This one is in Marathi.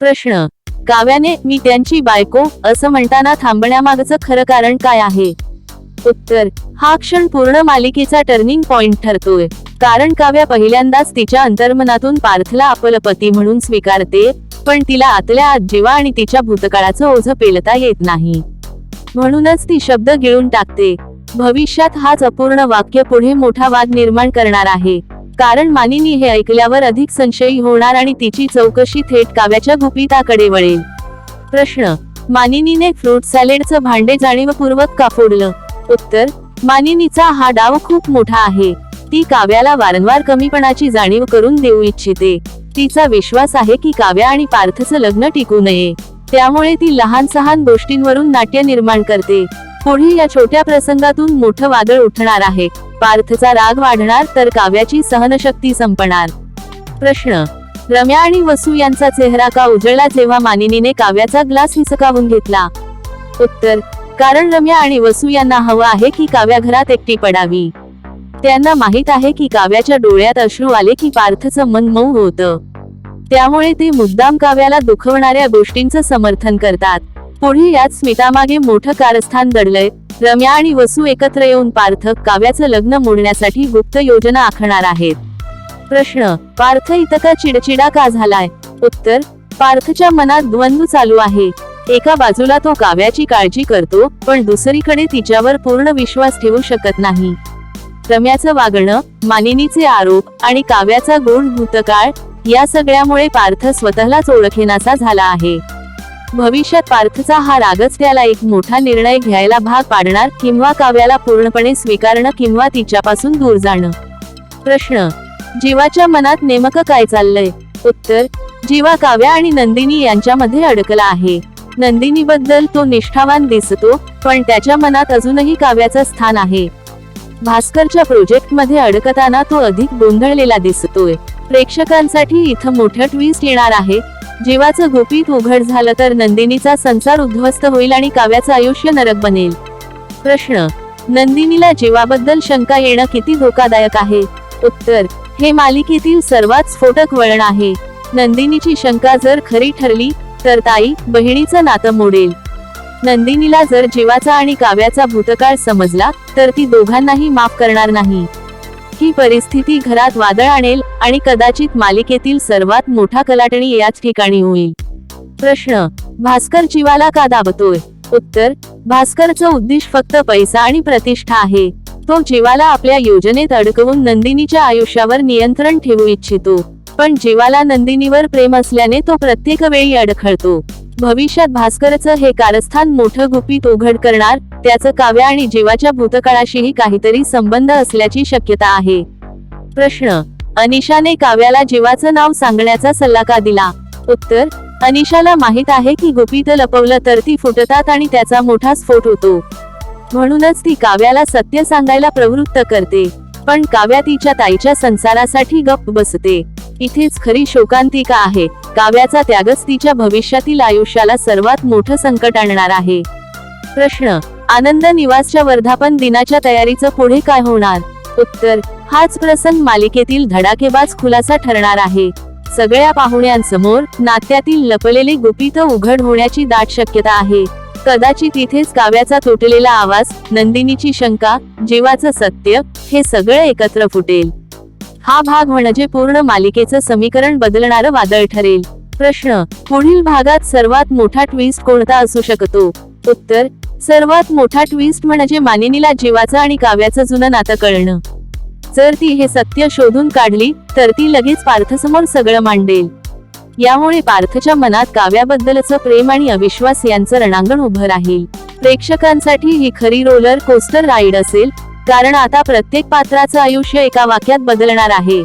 प्रश्न काव्याने मी त्यांची बायको असं म्हणताना थांबण्यामागचं खरं कारण काय आहे? उत्तर हा क्षण पूर्ण मालिकेचा टर्निंग पॉइंट ठरतोय. कारण काव्या पहिल्यांदाच तिच्या अंतर्मनातून पार्थला आपलं पती म्हणून स्वीकारते पण तिला आतल्या आत जीवा आणि तिच्या भूतकाळाचं ओझं पेलता येत नाही. म्हणूनच ती शब्द गिळून टाकते. भविष्यात हाच अपूर्ण वाक्य पुढे मोठा वाद निर्माण करणार आहे. कारण मानिनी हे ऐकल्यावर अधिक संशयी होणार आणि तिची चौकशी थेट काव्याच्या गुपिताकडे वळेल. प्रश्न. मानिनीने फ्रूट सॅलेडचं भांडे जाणीवपूर्वक का फोडलं? उत्तर. मानिनीचा हा डाव खूप मोठा आहे. ती काव्याला वारंवार कमीपणाची जाणीव करून देऊ इच्छिते. तिचा विश्वास आहे की काव्या आणि पार्थचं लग्न टिकू नये. त्यामुळे ती लहान सहान गोष्टींवरून नाट्य निर्माण करते. पुढील या छोट्या प्रसंगातून मोठं वादळ उठणार आहे. पार्थचा राग वाढणार तर काव्याची सहनशक्ती संपणार. प्रश्न. रम्या आणि वसू यांचा चेहरा का उजळला जेव्हा मानिनीने काव्याचा ग्लास हिसकावून घेतला? उत्तर. कारण रम्या आणि वसू यांना हवं आहे की काव्या घरात एकटी पडावी. त्यांना माहीत आहे की काव्याच्या डोळ्यात अश्रू आले की पार्थचं मन मऊ होतं. त्यामुळे ते मुद्दाम काव्याला दुखवणाऱ्या गोष्टींचं समर्थन करतात. पुढे यात स्मितामागे मोठं कारस्थान दडलंय रम्या आणि वसू एकत्र येऊन पार्थ काव्याचं लग्न मोडण्यासाठी गुप्त योजना आखणार आहेत. प्रश्न पार्थ इतका चिडचिडा का झालाय? उत्तर पार्थच्या मनात द्वंद्व चालू आहे. एका बाजूला तो काव्याची काळजी करतो पण दुसरीकडे तिच्यावर पूर्ण विश्वास ठेवू शकत नाही. रम्याचं वागणं मानिनीचे आरोप आणि काव्याचा गुण भूतकाळ या सगळ्यामुळे पार्थ स्वतःलाच ओळखेनासा झाला आहे. भविष्यात पार्थचा हा रागच त्याला एक मोठा निर्णय घ्यायला भाग पाडणार किंवा काव्याला पूर्णपणे स्वीकारणं किंवा तिच्यापासून दूर जाणं. प्रश्न. जीवाच्या मनात नेमकं काय चाललंय? उत्तर. जीवा काव्या आणि नंदिनी यांच्यामध्ये अडकला आहे. नंदिनी बद्दल तो निष्ठावान दिसतो पण त्याच्या मनात अजूनही काव्याचं स्थान आहे. भास्करच्या प्रोजेक्टमध्ये अडकताना तो अधिक गोंधळलेला दिसतोय. प्रेक्षकांसाठी इथं मोठं ट्विस्ट येणार आहे. जीवाचं गुपित उघड झालं तर नंदिनीचा संसार उद्ध्वस्त होईल आणि काव्याचं आयुष्य नरक बनेल. प्रश्न नंदिनीला जीवाबद्दल शंका येणं किती धोकादायक आहे? उत्तर हे मालिकेतील सर्वात स्फोटक वळण आहे. नंदिनीची शंका जर खरी ठरली तर ताई बहिणीचं नातं मोडेल. नंदिनीला जर जीवाचा आणि काव्याचा भूतकाळ समजला तर ती दोघांनाही माफ करणार नाही. ही परिस्थिती घरात वादळ आणेल आणि कदाचित मालिकेतील सर्वात मोठा कलाटणी याच ठिकाणी होईल. प्रश्न भास्कर जीवाला का दाबतोय? उत्तर भास्करचं उद्दिष्ट फक्त पैसा आणि प्रतिष्ठा आहे. तो जीवाला आपल्या योजनेत अडकवून नंदिनीच्या आयुष्यावर नियंत्रण ठेवू इच्छितो. पण जीवाला नंदिनीवर प्रेम असल्याने तो प्रत्येक वेळी अडखळतो. भविष्यात भास्करचं हे कारस्थान मोठं गुपित उघड करणार त्याचं काव्या आणि जीवाच्या भूतकाळाशीही काहीतरी संबंध असल्याची शक्यता आहे. प्रश्न. अनिशाने काव्याला जीवाचं नाव सांगण्याचा सल्ला का दिला? उत्तर. अनिशाला माहीत आहे की गुपित लपवलं तर ती फुटतात आणि त्याचा मोठा स्फोट होतो. म्हणूनच ती काव्याला सत्य सांगायला प्रवृत्त करते. पण काव्या तिच्या ताईच्या संसारासाठी गप्प बसते. इथेच खरी शोकांतिका आहे. काव्याचा त्यागच तिच्या भविष्यातील आयुष्याला सर्वात मोठं संकट आणणार आहे. प्रश्न आनंद निवासच्या वर्धापन दिनाच्या तयारीचं पुढे काय होणार? उत्तर हाच प्रसंग मालिकेतील धडाकेबाज खुलासा ठरणार आहे. सगळ्या पाहुण्यांसमोर नात्यातील लपलेले गुपित उघड होण्याची दाट शक्यता आहे. कदाचित इथेच काव्याचा तुटलेला आवाज नंदिनीची शंका जीवाचं सत्य हे सगळं एकत्र फुटेल. हा भाग म्हणजे पूर्ण मालिकेचं समीकरण बदलणारं वादळ ठरेल. प्रश्न पुढील भागात सर्वात मोठा ट्विस्ट कोणता असू शकतो? उत्तर सर्वात मोठा ट्विस्ट म्हणजे मानिनीला जीवाचं आणि काव्याचं जुनं नातं कळणं. जर ती हे सत्य शोधून काढली तर ती लगेच पार्थसमोर सगळं मांडेल. यामुळे पार्थच्या मनात काव्याबद्दलचं प्रेम आणि अविश्वास यांचं रणांगण उभं राहील. प्रेक्षकांसाठी ही खरी रोलर कोस्टर राईड असेल कारण आता प्रत्येक पात्राचं आयुष्य एका वाक्यात बदलणार आहे.